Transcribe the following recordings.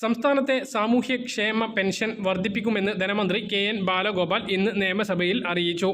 സംസ്ഥാനത്തെ സാമൂഹ്യക്ഷേമ പെൻഷൻ വർദ്ധിപ്പിക്കുമെന്ന് ധനമന്ത്രി കെ എൻ ബാലഗോപാൽ ഇന്ന് നിയമസഭയിൽ അറിയിച്ചു.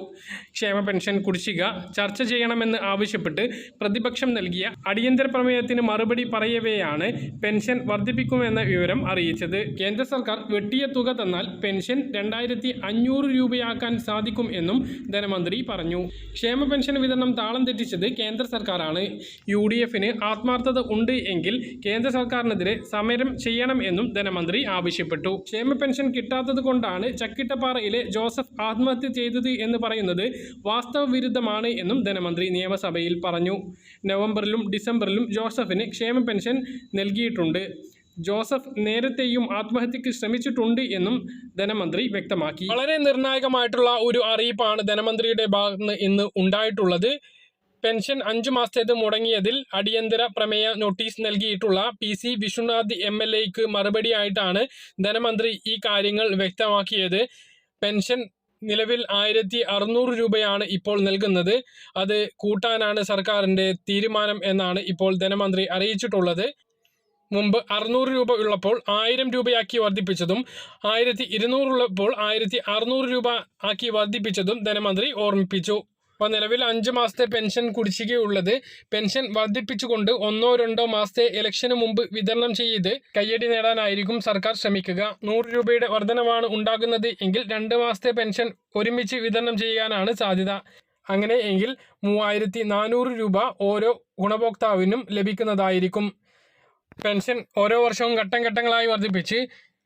ക്ഷേമ പെൻഷൻ കുടിശ്ശിക ചർച്ച ചെയ്യണമെന്ന് ആവശ്യപ്പെട്ട് പ്രതിപക്ഷം നൽകിയ അടിയന്തര പ്രമേയത്തിന് മറുപടി പറയവെയാണ് പെൻഷൻ വർദ്ധിപ്പിക്കുമെന്ന വിവരം അറിയിച്ചത്. കേന്ദ്ര സർക്കാർ വെട്ടിയ തുക തന്നാൽ പെൻഷൻ രണ്ടായിരത്തി അഞ്ഞൂറ് രൂപയാക്കാൻ സാധിക്കും എന്നും ധനമന്ത്രി പറഞ്ഞു. ക്ഷേമ പെൻഷൻ വിതരണം താളം തെറ്റിച്ചത് കേന്ദ്ര സർക്കാരാണ്. യു ഡി എഫിന് ആത്മാർത്ഥത ഉണ്ട് എങ്കിൽ കേന്ദ്ര സർക്കാരിനെതിരെ സമരം ചെയ്യണം എന്നും ധനമന്ത്രി ആവശ്യപ്പെട്ടു. ക്ഷേമ പെൻഷൻ കിട്ടാത്തത് കൊണ്ടാണ് ചക്കിട്ടപ്പാറയിലെ ജോസഫ് ആത്മഹത്യ ചെയ്തത് എന്ന് പറയുന്നത് വാസ്തവ വിരുദ്ധമാണ് എന്നും ധനമന്ത്രി നിയമസഭയിൽ പറഞ്ഞു. നവംബറിലും ഡിസംബറിലും ജോസഫിന് ക്ഷേമ പെൻഷൻ നൽകിയിട്ടുണ്ട്. ജോസഫ് നേരത്തെയും ആത്മഹത്യക്ക് ശ്രമിച്ചിട്ടുണ്ട് എന്നും ധനമന്ത്രി വ്യക്തമാക്കി. വളരെ നിർണായകമായിട്ടുള്ള ഒരു അറിയിപ്പാണ് ധനമന്ത്രിയുടെ ഭാഗത്ത് ഇന്ന് ഉണ്ടായിട്ടുള്ളത്. പെൻഷൻ അഞ്ചു മാസത്തേത് മുടങ്ങിയതിൽ അടിയന്തര പ്രമേയ നോട്ടീസ് നൽകിയിട്ടുള്ള P C Vishwanath M L എക്ക് മറുപടിയായിട്ടാണ് ധനമന്ത്രി ഈ കാര്യങ്ങൾ വ്യക്തമാക്കിയത്. പെൻഷൻ നിലവിൽ ആയിരത്തി അറുന്നൂറ് രൂപയാണ് ഇപ്പോൾ നൽകുന്നത്. അത് കൂട്ടാനാണ് സർക്കാരിന്റെ തീരുമാനം എന്നാണ് ഇപ്പോൾ ധനമന്ത്രി അറിയിച്ചിട്ടുള്ളത്. മുമ്പ് അറുന്നൂറ് രൂപ ഉള്ളപ്പോൾ ആയിരം രൂപയാക്കി വർദ്ധിപ്പിച്ചതും ആയിരത്തി ഇരുന്നൂറുള്ളപ്പോൾ ആയിരത്തി അറുന്നൂറ് രൂപ ആക്കി വർദ്ധിപ്പിച്ചതും ധനമന്ത്രി ഓർമ്മിപ്പിച്ചു. അപ്പോൾ നിലവിൽ അഞ്ച് മാസത്തെ പെൻഷൻ കുടിശ്ശികയുള്ളത്. പെൻഷൻ വർദ്ധിപ്പിച്ചുകൊണ്ട് ഒന്നോ രണ്ടോ മാസത്തെ ഇലക്ഷന് മുമ്പ് വിതരണം ചെയ്ത് കയ്യടി നേടാനായിരിക്കും സർക്കാർ ശ്രമിക്കുക. നൂറ് രൂപയുടെ വർധനവാണ് ഉണ്ടാകുന്നത് എങ്കിൽ രണ്ട് മാസത്തെ പെൻഷൻ ഒരുമിച്ച് വിതരണം ചെയ്യാനാണ് സാധ്യത. അങ്ങനെ എങ്കിൽ മൂവായിരത്തി നാനൂറ് രൂപ ഓരോ ഗുണഭോക്താവിനും ലഭിക്കുന്നതായിരിക്കും. പെൻഷൻ ഓരോ വർഷവും ഘട്ടം ഘട്ടങ്ങളായി വർദ്ധിപ്പിച്ച്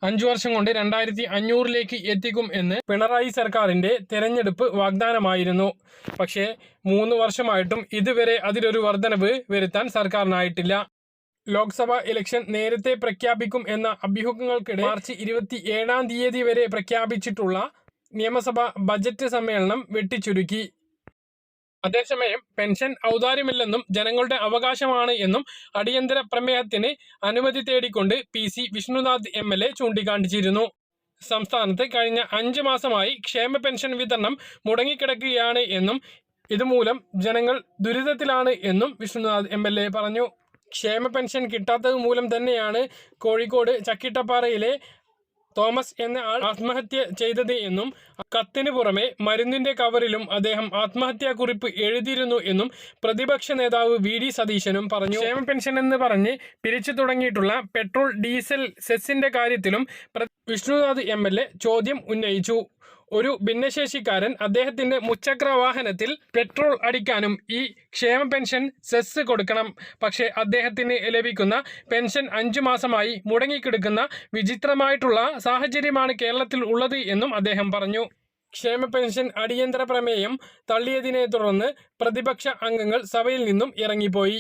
അഞ്ചു വർഷം കൊണ്ട് രണ്ടായിരത്തി അഞ്ഞൂറിലേക്ക് എത്തിക്കും എന്ന് പിണറായി സർക്കാരിന്റെ തെരഞ്ഞെടുപ്പ് വാഗ്ദാനമായിരുന്നു. പക്ഷേ മൂന്ന് വർഷമായിട്ടും ഇതുവരെ അതിലൊരു വർധനവ് വരുത്താൻ സർക്കാരിനായിട്ടില്ല. ലോക്സഭാ ഇലക്ഷൻ നേരത്തെ പ്രഖ്യാപിക്കും എന്ന അഭ്യൂഹങ്ങൾക്കിടെ മാർച്ച് ഇരുപത്തി ഏഴാം തീയതി വരെ പ്രഖ്യാപിച്ചിട്ടുള്ള നിയമസഭാ ബജറ്റ് സമ്മേളനം വെട്ടിച്ചുരുക്കി. അതേസമയം പെൻഷൻ ഔദാര്യമില്ലെന്നും ജനങ്ങളുടെ അവകാശമാണ് എന്നും അടിയന്തര പ്രമേയത്തിന് അനുമതി തേടിക്കൊണ്ട് P C Vishnunath M L A ചൂണ്ടിക്കാണിച്ചിരുന്നു. സംസ്ഥാനത്ത് കഴിഞ്ഞ അഞ്ച് മാസമായി ക്ഷേമ പെൻഷൻ വിതരണം മുടങ്ങിക്കിടക്കുകയാണ് എന്നും ഇതുമൂലം ജനങ്ങൾ ദുരിതത്തിലാണ് എന്നും വിഷ്ണുനാഥ് എം പറഞ്ഞു. ക്ഷേമ പെൻഷൻ കിട്ടാത്തത് മൂലം തന്നെയാണ് കോഴിക്കോട് ചക്കിട്ടപ്പാറയിലെ തോമസ് എന്ന ആൾ ആത്മഹത്യ ചെയ്തത് എന്നും കത്തിന് പുറമെ മരുന്നിന്റെ കവറിലും അദ്ദേഹം ആത്മഹത്യാക്കുറിപ്പ് എഴുതിയിരുന്നു എന്നും പ്രതിപക്ഷ നേതാവ് വി ഡി സതീശനും പറഞ്ഞു. ക്ഷേമ പെൻഷൻ എന്ന് പറഞ്ഞ് പിരിച്ചു തുടങ്ങിയിട്ടുള്ള പെട്രോൾ ഡീസൽ സെസ്സിന്റെ കാര്യത്തിലും വിഷ്ണുനാഥ് എം ചോദ്യം ഉന്നയിച്ചു. ഒരു ഭിന്നശേഷിക്കാരൻ അദ്ദേഹത്തിന്റെ മുച്ചക്ര വാഹനത്തിൽ പെട്രോൾ അടിക്കാനും ഈ ക്ഷേമ പെൻഷൻ സെസ് കൊടുക്കണം. പക്ഷേ അദ്ദേഹത്തിന് ലഭിക്കുന്ന പെൻഷൻ അഞ്ചു മാസമായി മുടങ്ങിക്കിടക്കുന്ന വിചിത്രമായിട്ടുള്ള സാഹചര്യമാണ് കേരളത്തിൽ ഉള്ളത് എന്നും അദ്ദേഹം പറഞ്ഞു. ക്ഷേമ പെൻഷൻ അടിയന്തര പ്രമേയം തള്ളിയതിനെ തുടർന്ന് പ്രതിപക്ഷ അംഗങ്ങൾ സഭയിൽ നിന്നും ഇറങ്ങിപ്പോയി.